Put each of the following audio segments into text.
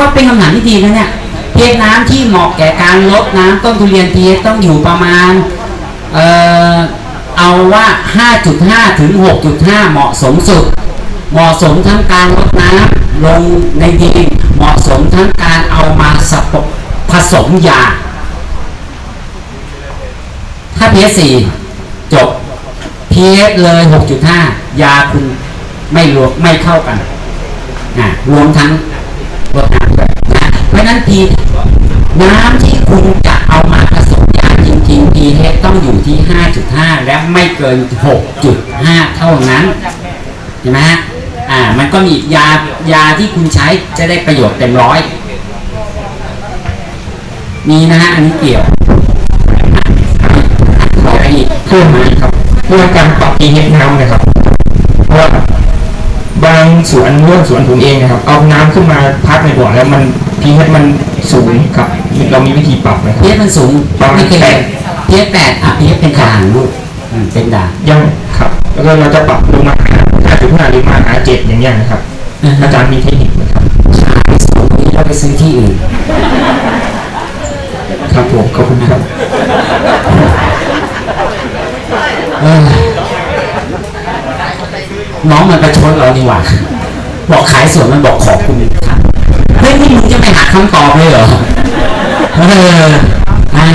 ก็เป็นคำถามที่ดีนะเนี่ยเพียน้ำที่เหมาะแก่การลดน้ำต้นทุเรียน pH ต้องอยู่ประมาณเอ่อเอาว่า 5.5 ถึง 6.5 เหมาะสมสุด เหมาะสมทั้งการลดน้ำลงในดินเหมาะสมทั้งการเอามาสปบผสมยา ถ้า pH 4จบ pH เลย 6.5 ยาคุณไม่รวมไม่เข้ากันนะรวมทั้ง รดน้ำด้วยนะเพราะนั้น p น้ำที่คุณจะเอามาผสมยาจริงๆ pH ต้องอยู่ที่ 5.5 และไม่เกิน 6.5 เท่านั้นเห็นไหมฮะอ่ามันก็มียายาที่คุณใช้จะได้ประโยชน์เต็มร้อยมีนะฮะอันนี้เกี่ยวขออะไรอีกเพิ่มมาอีกครับเรื่อการปรับ pH น้ำนะครับเพราะว่า สวนเรื่องสวนผมเองนะครับเอาน้ำขึ้นมาพักในบ่อแล้วมัน pH มันสูงครับ เรามีวิธีปรับไหมครับเพียมันสูงประมาณไม่เคยแปดเพียแปดอะเพียเป็นด่างลูกอืมเป็นด่าง ยังครับ แล้วก็เราจะปรับลงมาหา5.5หรือมาหา7อย่างเงี้ยนะครับอาจารย์มีเทคนิคไหมครับขายสูงนี้เราไปซื้อที่อื่น ครับผมขอบคุณครับ เออ น้องมันประชดเรานี่หว่าบอกขายสวนมันบอกขอบคุณครับเฮ้ยนี่มึงจะไปหาคำตอบเลยเหรอเอออ่า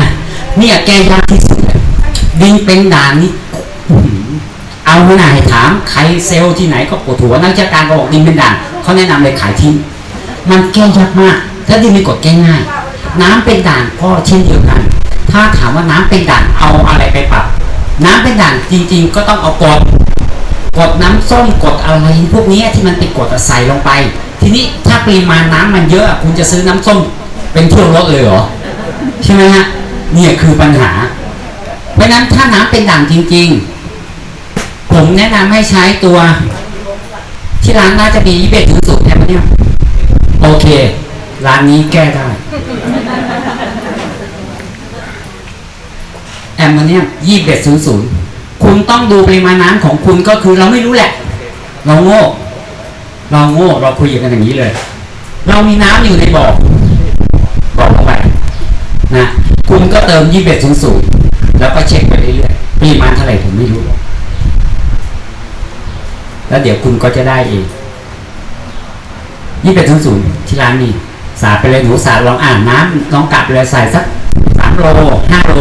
เนี่ยแก้ยากที่สุดยดินเป็นด่างนี่เอาหน่าให้ถามใครเซลล์ที่ไหนก็ปวดหัวนักวิชาการก็บอกดินเป็นด่างเขาแนะนำเลยขายทิ้งมันแก้ยากมาก ถ้าดินมีกฎแก้ง่าย น้ำเป็นด่างก็เช่นเดียวกัน ถ้าถามว่าน้ำเป็นด่างเอาอะไรไปปรับ น้ำเป็นด่างจริง ๆ ก็ต้องเอากรด กดน้ำส้มกดอะไรพวกนี้ที่มันเป็นกดใส่ลงไป ทีนี้ถ้าปริมาณน้ำมันเยอะคุณจะซื้อน้ำส้มเป็นทั่วรถเลยเหรอใช่ไหมฮะเนี่ยคือปัญหา เพราะฉะนั้นถ้าน้ำเป็นด่างจริง ๆ ผมแนะนำให้ใช้ตัว ที่ร้านน่าจะมียี่สิบถึงสูตรแอมโมเนียโอเค ร้านนี้แก้ได้แอมโมเนียมยี่สิบศูนย์ศูนย์ คุณต้องดูปริมาณน้ำของคุณก็คือเราไม่รู้แหละ เราโง่ เราโง่เราคุยกันอย่างนี้เลย เรามีน้ำอยู่ในบ่อบอกลงไปนะคุณก็เติมยี่สิบศูนย์ศูนย์แล้วก็เช็คไปเรื่อยๆปริมาณเท่าไหร่ผมไม่รู้แล้วเดี๋ยวคุณก็จะได้เองยี่สิบศูนย์ศูนย์ที่ร้านนี้สาไปเลยหนูสาลองอ่านน้ำลองกลับเลยใส่สักสามโลห้าโล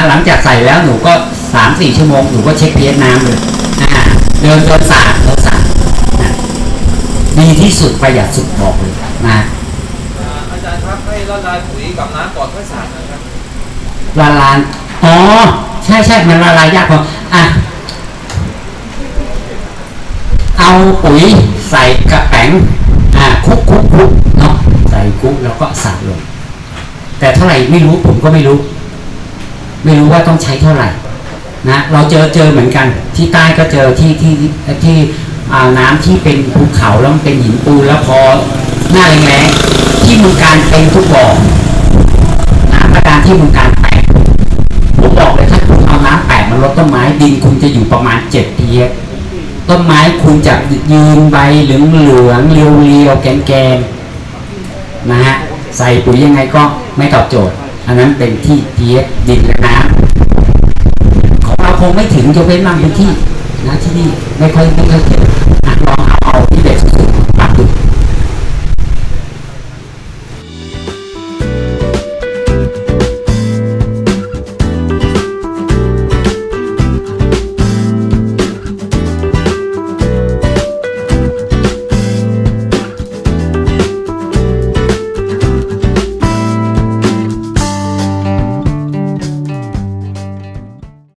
นนะหลังจากใส่แล้วหนูก็สามสี่ชั่วโมงหนูก็เช็คเพียน้ำเลยอ่าเดินเดินสาดเดินสาดนะดีที่สุดประหยัดสุดบอกเลยนะอ่าอาจารย์ครับให้ละลายปุ๋ยกับน้ำก่อนค่อยสาดนะครับละลานอ๋อใช่ใช่มันละลายยากพออะเอาปุ๋ยใส่กระแป๋งอ่าคลุกคลุกคลุกเนาะใส่คลุกแล้วก็สาดลง แต่เท่าไหร่ไม่รู้ผมก็ไม่รู้ ไม่รู้ว่าต้องใช้เท่าไหร่นะเราเจอเจอเหมือนกัน ที่ใต้ก็เจอที่ที่ที่ที่อ่าน้ำที่เป็นภูเขาแล้วมันเป็นหินปูนแล้วพอหน้าแรงๆที่มึงการเป็นทุกบ่อน้ำบาดาลที่มึงการแตกผมบอกเลยถ้าคุณเอาน้ำแตกมาลดต้นไม้ดินคุณจะอยู่ประมาณเจ็ดปีต้นไม้คุณจะยืนใบเหลืองเหลืองเรียวเรียวแกนแกนนะฮะใส่ปุ๋ยยังไงก็ไม่ตอบโจทย์ อันนั้นเป็นที่เทียดินและน้ำของเราคงไม่ถึงยกเว้นบางพื้นที่นะที่นี่ไม่ค่อยไม่ค่อยเจ็บลองเอาเอาที่